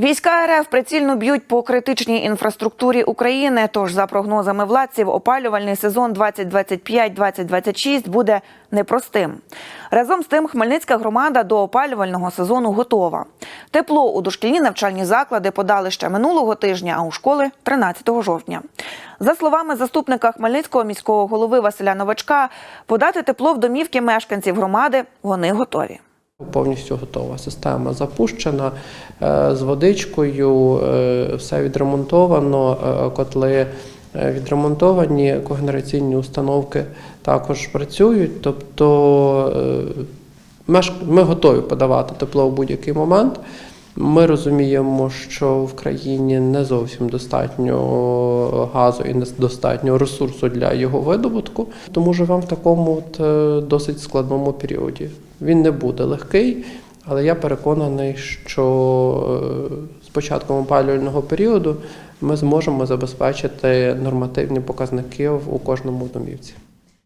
Війська РФ прицільно б'ють по критичній інфраструктурі України. Тож, за прогнозами владців, опалювальний сезон 2025-2026 буде непростим. Разом з тим, Хмельницька громада до опалювального сезону готова. Тепло у дошкільні навчальні заклади подали ще минулого тижня, а у школи 13 жовтня. За словами заступника Хмельницького міського голови Василя Новачка, подати тепло в домівки мешканців громади вони готові. Повністю готова. Система запущена е, з водичкою, е, все відремонтовано, е, котли відремонтовані, когенераційні установки також працюють. Тобто ми готові подавати тепло в будь-який момент. Ми розуміємо, що в країні не зовсім достатньо газу і недостатньо ресурсу для його видобутку, тому живемо в такому от е, досить складному періоді. Він не буде легкий, але я переконаний, що е, з початком опалювального періоду ми зможемо забезпечити нормативні показники у кожному домівці.